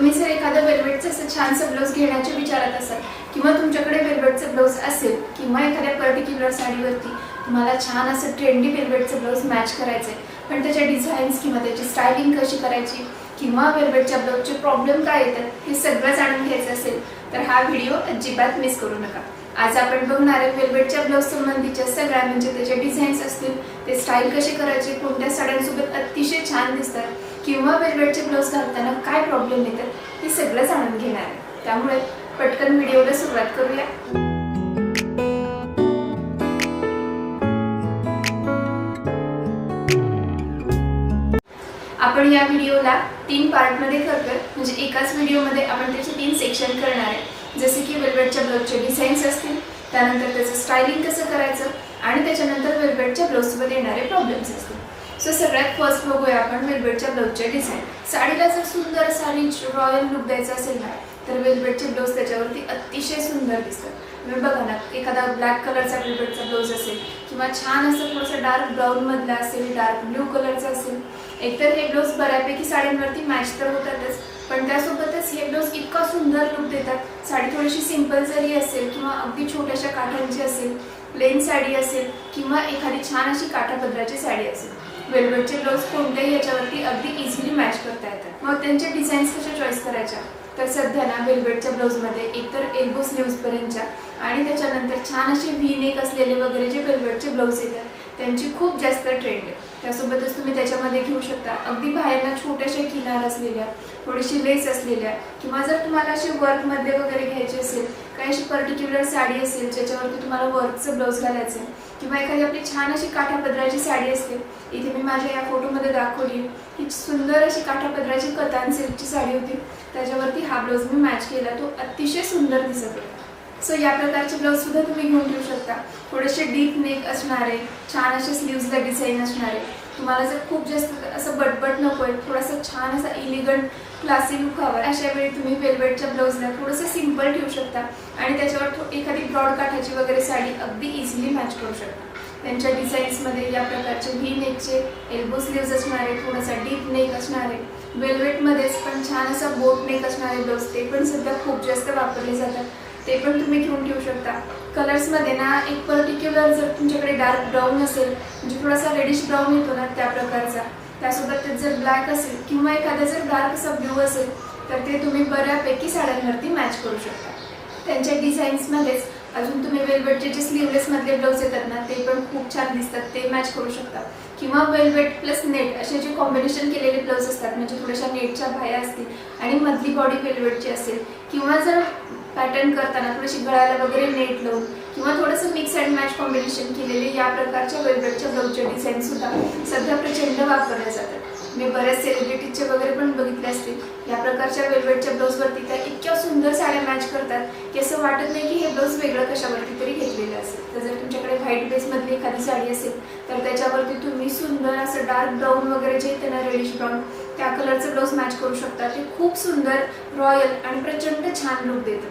तुम्ही जर एखादं वेल्वेटचं असं छानसं ब्लाऊज घेण्याच्या विचारात असाल किंवा तुमच्याकडे वेलवेटचं ब्लाऊज असेल किंवा एखाद्या पर्टिक्युलर साडीवरती तुम्हाला छान असं ट्रेंडी वेलवेटचं ब्लाऊज मॅच करायचं आहे पण त्याच्या डिझाईन्स किंवा त्याची स्टायलिंग कशी करायची किंवा वेलवेटच्या ब्लाऊजचे प्रॉब्लेम काय येतात हे सगळं जाणून घ्यायचं असेल तर हा व्हिडिओ अजिबात मिस करू नका. आज आपण बघणार आहे वेलवेटच्या ब्लाऊज संबंधीच्या सगळ्या म्हणजे त्याचे डिझाईन्स असतील ते स्टाईल कसे करायचे कोणत्या साड्यांसोबत अतिशय छान दिसतात किंवा वेलवेटचे ब्लाऊज घालताना काय प्रॉब्लेम येतात हे सगळं जाणून घेणार आहे. त्यामुळे पटकन व्हिडिओला सुरुवात करूया. आपण या व्हिडिओला तीन पार्टमध्ये करतोय. म्हणजे एकाच व्हिडिओमध्ये आपण त्याचे तीन सेक्शन करणार आहे. जसे की वेलवेटच्या ब्लाऊजचे डिझाईन्स असतील त्यानंतर त्याचं स्टायलिंग कसं करायचं आणि त्याच्यानंतर वेलवेटच्या ब्लाऊजसोबत येणारे प्रॉब्लेम्स असतील. सो सगळ्यात फर्स्ट बघूया आपण वेलवेटच्या ब्लाऊजच्या डिझाईन साडीला जर सुंदर असा रिच रॉयल लुक द्यायचा असेल ना तर वेलवेटचे ब्लाऊज त्याच्यावरती अतिशय सुंदर दिसतात. म्हणजे बघा ना एखादा ब्लॅक कलरचा वेलवेटचा ब्लाऊज असेल किंवा छान असं थोडंसं डार्क ब्राऊनमधला असेल डार्क ब्ल्यू कलरचा असेल एकतर हे ब्लाऊज बऱ्यापैकी साड्यांवरती मॅच तर होतातच पण त्यासोबतच हे ब्लाऊज इतका सुंदर लुक देतात. साडी थोडीशी सिंपल जरी असेल किंवा अगदी छोट्याशा काठांची असेल प्लेन साडी असेल किंवा एखादी छान अशी काठापदराची साडी असेल वेलवेटचे ब्लाऊज कोणत्याही याच्यावरती अगदी इझिली मॅच करता येतात. मग त्यांच्या डिझाईन्स कशा चॉईस करायच्या? तर सध्या ना वेलवेटच्या ब्लाऊजमध्ये एकतर एल्बो स्लीव्सपर्यंतच्या आणि त्याच्यानंतर छान असे व्ही नेक असलेले वगैरे जे वेलवेटचे ब्लाऊज येतात त्यांची खूप जास्त ट्रेंड आहे. त्यासोबतच तुम्ही त्याच्यामध्ये घेऊ शकता. अगदी बाहेरला छोट्याशा किनार असलेल्या थोडीशी लेस असलेल्या किंवा जर तुम्हाला असे वर्कमध्ये वगैरे घ्यायचे असेल काही अशी पर्टिक्युलर साडी असेल ज्याच्यावरती तुम्हाला वर्कचं ब्लाऊज घालायचं आहे किंवा एखादी आपली छान अशी काठापदराची साडी असते इथे मी माझ्या या फोटोमध्ये दाखवली ही सुंदर अशी काठापदराची कतान सिल्कची साडी होती. त्याच्यावरती हा ब्लाऊज मी मॅच केला. तो अतिशय सुंदर दिसत होता. सो या प्रकारचे ब्लाऊजसुद्धा तुम्ही घेऊन घेऊ शकता. थोडेसे डीप नेक असणारे छान असे स्लीव्सला डिझाईन असणारे. तुम्हाला जर खूप जास्त असं बटबट नको आहे थोडासा छान असा इलिगंट क्लासी लुक हवा अशा वेळी तुम्ही वेलवेटच्या ब्लाऊजला थोडंसं सिंपल ठेवू शकता. आणि त्याच्यावर एखादी ब्रॉड काठाची वगैरे साडी अगदी इझिली मॅच करू शकता. त्यांच्या डिझाईन्समध्ये या प्रकारचे व्ही नेकचे एल्बो स्लीव्ज असणारे थोडासा डीप नेक असणारे. वेलवेटमध्येच पण छान असा बोट नेक असणारे ब्लाऊज ते पण सध्या खूप जास्त वापरले जातात. ते पण तुम्ही घेऊन ठेवू शकता. कलर्समध्ये ना एक पर्टिक्युलर जर तुमच्याकडे डार्क ब्राऊन असेल म्हणजे थोडासा रेडिश ब्राऊन येतो ना त्या प्रकारचा. त्यासोबत ते जर ब्लॅक असेल किंवा एखादा जर डार्क असा ब्ल्यू असेल तर ते तुम्ही बऱ्यापैकी साड्यांवरती मॅच करू शकता. त्यांच्या डिझाईन्समध्येच अजून तुम्ही वेलवेटचे जे स्लीवलेसमधले ब्लाऊज येतात ना ते पण खूप छान दिसतात. ते मॅच करू शकता. किंवा वेलवेट प्लस नेट असे जे कॉम्बिनेशन केलेले ब्लाऊज असतात म्हणजे थोड्याशा नेटच्या बाह्या असतील आणि मधली बॉडी वेलवेटची असेल किंवा जर पॅटर्न करताना थोडीशी गळ्याला वगैरे नेट लावून किंवा थोडंसं मिक्स अँड मॅच कॉम्बिनेशन केलेले या प्रकारच्या वेगवेगळ्या ब्लाऊजच्या डिझाईन सुद्धा सध्या प्रचंड वापरल्या जातात. मी बऱ्याच सेलिब्रिटीजचे वगैरे पण बघितले असतील. या प्रकारच्या वेलवेटच्या ब्लाऊजवरती त्या इतक्या सुंदर साड्या मॅच करतात की असं वाटत नाही की हे ब्लाऊज वेगळं कशावरती तरी घेतलेलं असेल. तर जर तुमच्याकडे व्हाईट बेसमधली एखादी साडी असेल तर त्याच्यावरती तुम्ही सुंदर असं डार्क ब्राऊन वगैरे जे येते ना रेडिश ब्राऊन त्या कलरचं ब्लाऊज मॅच करू शकता ते खूप सुंदर रॉयल आणि प्रचंड छान लुक देतं.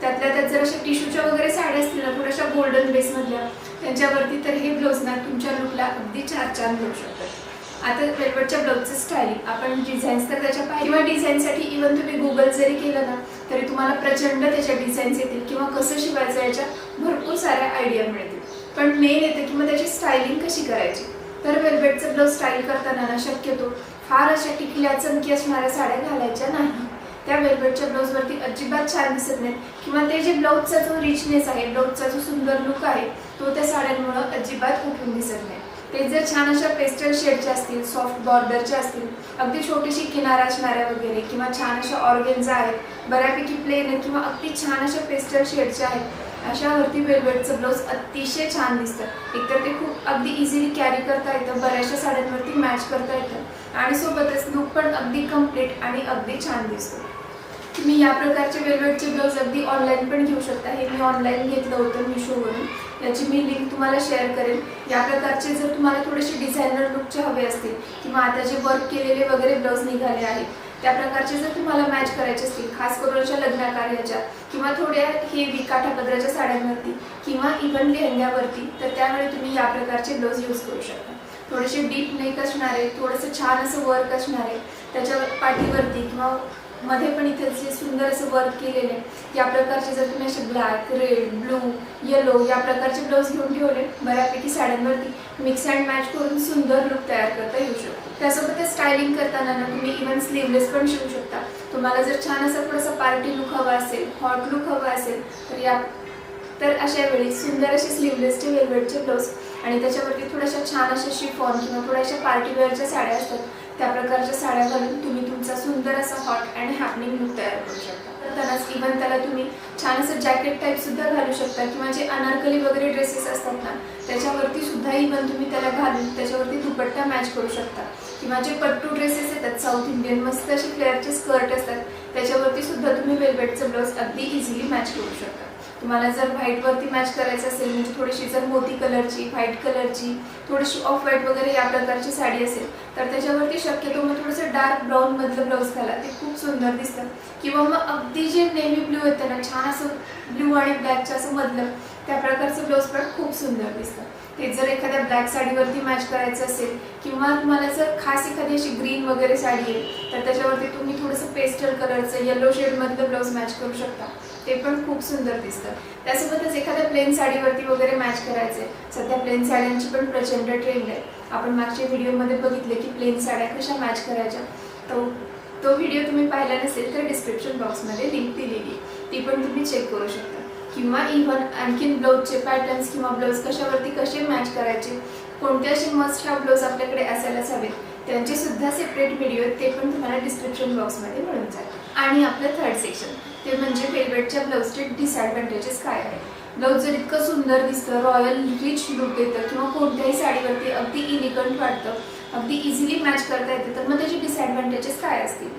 त्यातल्या त्यात जर अशा टिश्यूच्या वगैरे साड्या असतील ना थोड्याशा गोल्डन बेसमधल्या त्यांच्यावरती तर हे ब्लाऊज ना तुमच्या लुकला अगदी छान छान मिळू शकतात. आता वेलवेटच्या ब्लाऊजचं स्टायलिंग आपण डिझाईन्स तर त्याच्या पाहिजे किंवा डिझाईनसाठी इव्हन तुम्ही गुगल जरी केलं ना तरी तुम्हाला प्रचंड त्याच्या डिझाईन्स येतील किंवा कसं शिवायचं याच्या भरपूर साऱ्या आयडिया मिळतील. पण मेन येते की मग त्याची स्टायलिंग कशी करायची? तर वेलवेटचं ब्लाऊज स्टाईल करताना ना शक्यतो फार अशा टिकल्या चमकी असणाऱ्या साड्या घालायच्या नाही. त्या वेलवेटच्या ब्लाऊजवरती अजिबात छान दिसत नाहीत. किंवा ते जे ब्लाऊजचा जो रिचनेस आहे ब्लाऊजचा जो सुंदर लुक आहे तो त्या साड्यांमुळं अजिबात उठून दिसत नाही. ते जर छान अशा पेस्टल शेडच्या असतील सॉफ्ट बॉर्डरच्या असतील अगदी छोटीशी किनारा असणाऱ्या वगैरे किंवा छान अशा ऑर्गेन्झा आहेत बऱ्यापैकी प्लेन आहेत किंवा अगदी छान अशा पेस्टल शेडच्या आहेत अशावरती वेलवेटचं ब्लाऊज अतिशय छान दिसतं. एकतर ते खूप अगदी इझिली कॅरी करता येतं बऱ्याचशा साड्यांवरती मॅच करता येतं. आणि सोबतच लुक पण अगदी कंप्लीट आणि अगदी छान दिसतो. तुम्ही या प्रकारचे वेलवेटचे ब्लाऊज अगदी ऑनलाईन पण घेऊ शकता. हे मी ऑनलाईन घेतलं होतं मिशोवरून याची मी लिंक तुम्हाला शेअर करेन. या प्रकारचे जर तुम्हाला थोडेसे डिझायनर लुकचे हवे असतील किंवा आता जे वर्क केलेले वगैरे ब्लाऊज निघाले आहेत त्या प्रकारचे जर तुम्हाला मॅच करायचे असतील खास करून अशा लग्नाकार्याच्या किंवा थोड्या हेवी काठापदराच्या साड्यांवरती किंवा इव्हन लेहंग्यावरती तर त्यावेळी तुम्ही या प्रकारचे ब्लाऊज यूज करू शकता. थोडेसे डीप नेक असणारे थोडंसं छान असं वर्क असणारे त्याच्या पाठीवरती किंवा मध्ये पण इथे जे सुंदर असं वर्क केलेलं आहे या प्रकारचे जर तुम्ही असे ब्लॅक रेड ब्लू येलो या प्रकारचे ब्लाऊज घेऊन ठेवले बऱ्यापैकी साड्यांवरती मिक्स अँड मॅच करून सुंदर लुक तयार करता येऊ शकतो. त्यासोबत स्टायलिंग करताना ना तुम्ही इव्हन स्लीवलेस पण शिवू शकता. तुम्हाला जर छान असं थोडंसं पार्टी लुक हवा असेल हॉट लुक हवा असेल तर या तर अशा वेळी सुंदर असे स्लीवलेसचे वेलवेटचे ब्लाऊज आणि त्याच्यावरती थोड्याशा छान अशा शिफॉन किंवा थोड्याशा पार्टीवेअरच्या साड्या असतात त्या प्रकारच्या साड्या घालून तुम्ही तुमचा सुंदर असा हॉट अँड हॅपनिंग लुक तयार करू शकता. तर त्यांनाच इव्हन त्याला तुम्ही छान असं जॅकेट टाईपसुद्धा घालू शकता किंवा जे अनारकली वगैरे ड्रेसेस असतात ना त्याच्यावरती सुद्धा इव्हन तुम्ही त्याला घालून त्याच्यावरती दुपट्टा मॅच करू शकता. किंवा जे पट्टू ड्रेसेस येतात साऊथ इंडियन मस्त असे फ्लेअरचे स्कर्ट असतात त्याच्यावरती सुद्धा तुम्ही वेलवेटचं ब्लाऊज अगदी इझिली मॅच करू शकता. तुम्हाला जर व्हाईटवरती मॅच करायचं असेल म्हणजे थोडीशी जर मोती कलरची व्हाईट कलरची थोडीशी ऑफ व्हाईट वगैरे या प्रकारची साडी असेल तर त्याच्यावरती शक्यतो मग थोडंसं डार्क ब्राऊनमधलं ब्लाऊज घाला. ते खूप सुंदर दिसतं. किंवा मग अगदी जे नेव्ही ब्ल्यू येतं ना छान असं ब्ल्यू आणि ब्लॅकच्या असं मधलं त्या प्रकारचं ब्लाऊज पॅट खूप सुंदर दिसतं. ते जर एखाद्या ब्लॅक साडीवरती मॅच करायचं असेल किंवा तुम्हाला जर खास एखादी अशी ग्रीन वगैरे साडी आहे तर त्याच्यावरती तुम्ही थोडंसं पेस्टल कलरचं येलो शेडमधलं ब्लाऊज मॅच करू शकता. ते पण खूप सुंदर दिसतं. त्यासोबतच एखाद्या प्लेन साडीवरती वगैरे मॅच करायचे सध्या प्लेन साड्यांची पण प्रचंड ट्रेंड आहे. आपण मागच्या व्हिडिओमध्ये बघितले की प्लेन साड्या कशा मॅच करायच्या. तो तो व्हिडिओ तुम्ही पाहिला नसेल तर डिस्क्रिप्शन बॉक्समध्ये लिंक दिलेली ती पण तुम्ही चेक करू शकता. किंवा इव्हन आणखीन ब्लाऊजचे पॅटर्न्स किंवा ब्लाऊज कशावरती कसे मॅच करायचे? कोणते असे मस्ट हा ब्लाऊज आपल्याकडे असायलाच हवेत? त्यांचे सुद्धा सेपरेट व्हिडिओ आहेत ते पण तुम्हाला डिस्क्रिप्शन बॉक्समध्ये मिळून जाईल आणि आपलं थर्ड सेक्शन ते म्हणजे वेलवेटच्या ब्लाऊजचे डिसॲडव्हान्टेजेस काय आहे ब्लाऊज जर इतकं सुंदर दिसतं रॉयल रिच लुक येतं किंवा कोणत्याही साडीवरती अगदी इलिगंट वाटतं अगदी इझिली मॅच करता येते तर मग त्याचे डिसॲडव्हान्टेजेस काय असतील?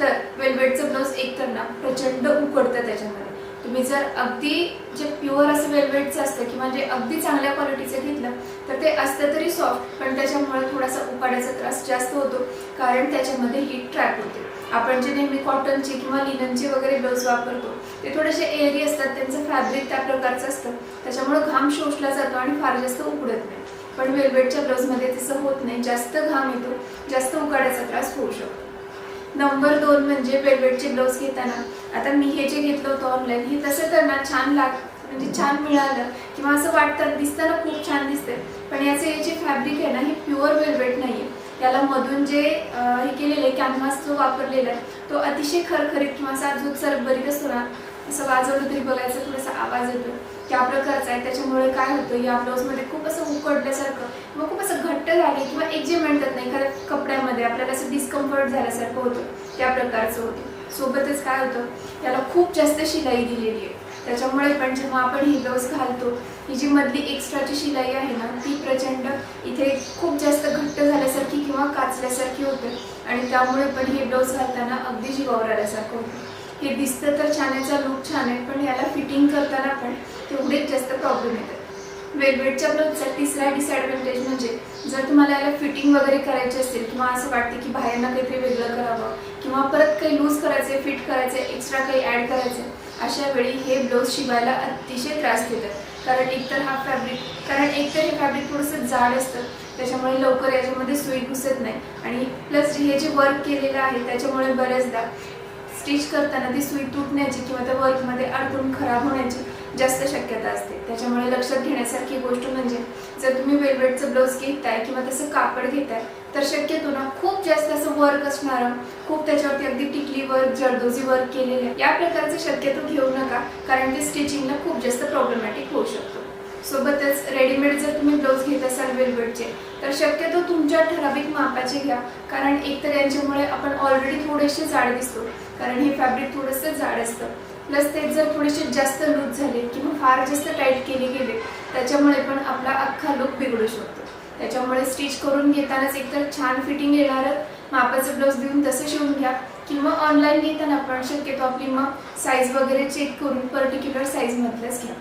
तर वेलवेटचं ब्लाऊज एक तर ना प्रचंड उकडतं त्याच्यामध्ये. तुम्ही जर अगदी जे प्युअर असं वेलवेटचं असतं किंवा जे अगदी चांगल्या क्वालिटीचं घेतलं तर ते असतं तरी सॉफ्ट पण त्याच्यामुळे थोडासा उकाड्याचा त्रास जास्त होतो. कारण त्याच्यामध्ये हीट ट्रॅप होते. आपण जे नेहमी कॉटनचे किंवा लिननचे वगैरे ब्लाऊज वापरतो ते थोडेसे एअरी असतात त्यांचं फॅब्रिक त्या प्रकारचं असतं. त्याच्यामुळे घाम शोषला जातो आणि फार जास्त उकडत नाही. पण वेलवेटच्या ब्लाऊजमध्ये तसं होत नाही. जास्त घाम येतो जास्त उकाड्याचा त्रास होऊ शकतो. नंबर दोन म्हणजे वेलवेटचे ब्लाऊज घेताना. आता मी हे जे घेतलं होतं ऑनलाईन हे तसं तर छान लाग म्हणजे छान मिळालं. किंवा असं वाटतं दिसताना खूप छान दिसते पण याचे हे जे फॅब्रिक आहे ना हे प्युअर वेलवेट नाही आहे याला मधून जे हे केलेलं आहे कॅनव्हास जो वापरलेला आहे तो अतिशय खरखरीत किंवा असा अजून सरबरीत असतो ना असं वाजवलं तरी बघायचं थोडासा आवाज येतो. त्या प्रकारचा आहे त्याच्यामुळे काय होतं या ब्लाऊजमध्ये खूप असं उकडल्यासारखं किंवा खूप असं घट्ट झाले किंवा एक जे म्हणतात नाही एखाद्या कपड्यामध्ये आपल्याला असं डिस्कम्फर्ट झाल्यासारखं होतं त्या प्रकारचं होतं. सोबतच काय होतं त्याला खूप जास्त शिलाई दिलेली आहे. त्याच्यामुळे पण जेव्हा आपण ही ब्लाऊज घालतो ही जी मधली एक्स्ट्राची शिलाई आहे ना ती प्रचंड इथे खूप जास्त घट्ट झाल्यासारखी किंवा काचल्यासारखी होते. आणि त्यामुळे पण हे ब्लाऊज घालताना अगदी जीवावर आल्यासारखं होतं. हे दिसतं तर छान याचा लुक छान आहे पण याला फिटिंग करताना पण तेवढेच जास्त प्रॉब्लेम येतात. वेलवेटच्या ब्लाऊजचा तिसरा डिसॲडव्हान्टेज म्हणजे जर तुम्हाला याला फिटिंग वगैरे करायची असेल किंवा असं वाटते की बाहेरनं काहीतरी वेगळं करावं किंवा परत काही लूज करायचे फिट करायचे एक्स्ट्रा काही ॲड करायचे अशा वेळी हे ब्लाऊज शिवायला अतिशय त्रास देतात. कारण एकतर हा फॅब्रिक कारण एकतर हे फॅब्रिक थोडंसं जाड असतं त्याच्यामुळे लवकर याच्यामध्ये सुई घुसत नाही. आणि प्लस हे जे वर्क केलेलं आहे त्याच्यामुळे बऱ्याचदा स्टिच करताना ती सुई तुटण्याची किंवा त्या वर्कमध्ये अडकून खराब होण्याची जास्त शक्यता असते. त्याच्यामुळे लक्षात घेण्यासारखी गोष्ट म्हणजे जर तुम्ही वेलवेटचं ब्लाऊज घेताय किंवा तसं कापड घेताय तर शक्यतो ना खूप जास्त असं वर्क असणारं खूप त्याच्यावरती अगदी टिकली वर्क जरदोजी वर्क केलेलं आहे. या प्रकारचं शक्यतो घेऊ नका कारण ते स्टिचिंगला खूप जास्त प्रॉब्लेमॅटिक होऊ शकतो. सोबतच रेडीमेड जर तुम्ही ब्लाऊज घेत असाल वेलवेटचे तर शक्यतो तुमच्या ठराविक मापाचे घ्या. कारण एकतर यांच्यामुळे आपण ऑलरेडी थोडेसे जाड दिसतो. कारण हे फॅब्रिक थोडंसं जाड असतं. प्लस ते जर थोडेसे जास्त लूज झाले किंवा फार जास्त टाईट केले गेले त्याच्यामुळे पण आपला अख्खा लुक बिघडू शकतो. त्याच्यामुळे स्टिच करून घेतानाच एकतर छान फिटिंग येणारं मापाचं ब्लाऊज देऊन तसं शिवून घ्या. किंवा ऑनलाईन घेताना पण शक्यतो आपली मग साईज वगैरे चेक करून पर्टिक्युलर साईजमधलंच घ्या.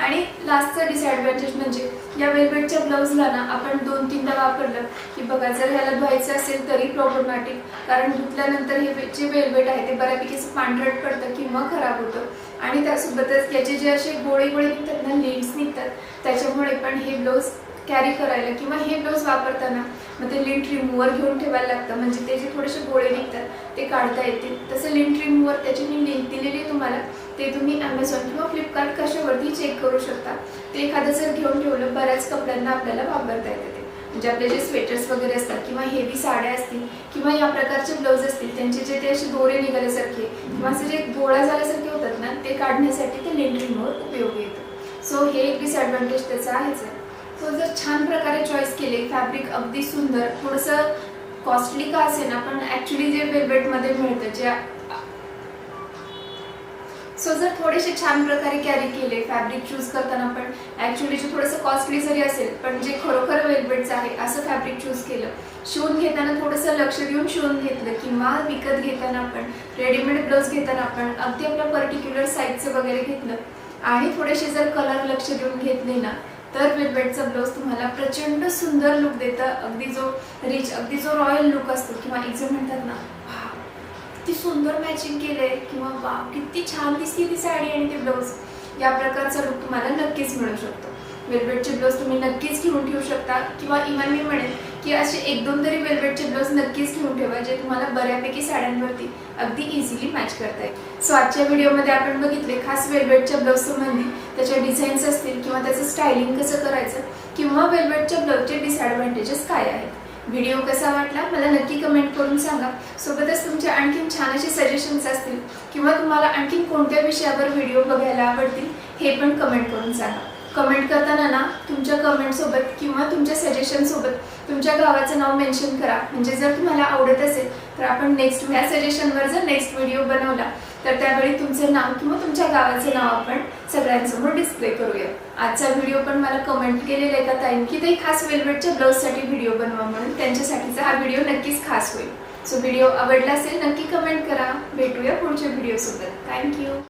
आणि लास्टचं डिसॲडव्हान्टेज म्हणजे या वेलवेटच्या ब्लाऊजला ना आपण दोन तीनदा वापरलं की बघा जर ह्याला धुवायचं असेल तरी प्रॉब्लेमॅटिक कारण धुतल्यानंतर हे जे वेलवेट आहे ते बऱ्यापैकी पांढरट पडतं किंवा खराब होतं. आणि त्यासोबतच याचे जे असे गोळे गोळे निघतात ना लीड्स निघतात त्याच्यामुळे पण हे ब्लाऊज कॅरी करायला किंवा हे ब्लाऊज वापरताना मग ते लिंट रिमूव्हर घेऊन ठेवायला लागतं. म्हणजे ते जे थोडेसे गोळे निघतात ते काढता येतील. तसं लिंट रिमूव्हर त्याची मी लिंक दिलेली आहे तुम्हाला. ते तुम्ही ॲमेझॉन किंवा फ्लिपकार्ट कशावरती चेक करू शकता. ते एखादं जर घेऊन ठेवलं बऱ्याच कपड्यांना आपल्याला वापरता येते ते. म्हणजे आपले जे स्वेटर्स वगैरे असतात किंवा हेवी साड्या असतील किंवा या प्रकारचे ब्लाऊज असतील त्यांचे जे ते असे दोरे निघाल्यासारखे किंवा असे जे गोळा झाल्यासारखे होतात ना ते काढण्यासाठी ते लिंट रिमूव्हर उपयोगी येतं. सो हे एक डिसॲडव्हान्टेज त्याचं आहेच आहे. सो जर छान प्रकारे चॉईस केले फॅब्रिक अगदी सुंदर थोडंसं कॉस्टली का असे ना पण ॲक्च्युली जे वेलवेटमध्ये मिळतं जे सो जर थोडेसे छान प्रकारे कॅरी केले फॅब्रिक चूज करताना पण ॲक्च्युली जे थोडंसं कॉस्टली जरी असेल पण जे खरोखर वेलवेटचं आहे असं फॅब्रिक चूज केलं शिवून घेताना थोडंसं लक्ष देऊन शिवून घेतलं किंवा विकत घेताना आपण रेडीमेड ब्लाऊज घेताना आपण अगदी आपल्या पर्टिक्युलर साईजचं वगैरे घेतलं आणि थोडेसे जर कलर लक्ष देऊन घेतले ना तर वेलवेटचा ब्लाऊज तुम्हाला प्रचंड सुंदर लुक देतं. अगदी जो रिच अगदी जो रॉयल लुक असतो किंवा एक म्हणतात ना वा किती सुंदर मॅचिंग केलंय किंवा वा किती छान दिसते ती साडी आणि ते ब्लाऊज या प्रकारचा लुक तुम्हाला नक्कीच मिळू शकतो. वेलवेटचे ब्लाऊज तुम्ही नक्कीच घेऊन ठेवू शकता किंवा इव्हन मी म्हणेन की असे एक दोन तरी वेलवेटचे ब्लाऊज नक्कीच घेऊन ठेवा जे तुम्हाला बऱ्यापैकी साड्यांवरती अगदी इझिली मॅच करता येईल सो आजच्या व्हिडिओमध्ये आपण बघितले खास वेलवेटच्या ब्लाऊज संबंधी त्याच्या डिझाईन्स असतील किंवा त्याचं स्टायलिंग कसं करायचं किंवा वेलवेटच्या ब्लाऊजचे डिसएडव्हान्टेजेस काय आहेत. व्हिडिओ कसा वाटला मला नक्की कमेंट करून सांगा. सोबतच तुमचे आणखीन छान असे सजेशन्स असतील किंवा तुम्हाला आणखीन कोणत्या विषयावर व्हिडिओ बघायला आवडतील हे पण कमेंट करून सांगा. कमेंट करताना ना तुमच्या कमेंटसोबत किंवा तुमच्या सजेशनसोबत तुमच्या गावाचं नाव मेन्शन करा. म्हणजे जर तुम्हाला आवडत असेल तर आपण नेक्स्ट या सजेशनवर जर नेक्स्ट व्हिडिओ बनवला तर त्यावेळी तुमचं नाव किंवा तुमच्या गावाचं नाव आपण सगळ्यांसमोर डिस्प्ले करूया. आजचा व्हिडिओ पण मला कमेंट केलेला आहे का ताईन की ते खास वेलवेटच्या ब्लाऊजसाठी व्हिडिओ बनवा म्हणून. त्यांच्यासाठीचा हा व्हिडिओ नक्कीच खास होईल. सो व्हिडिओ आवडला असेल नक्की कमेंट करा. भेटूया पुढच्या व्हिडिओसोबत थँक्यू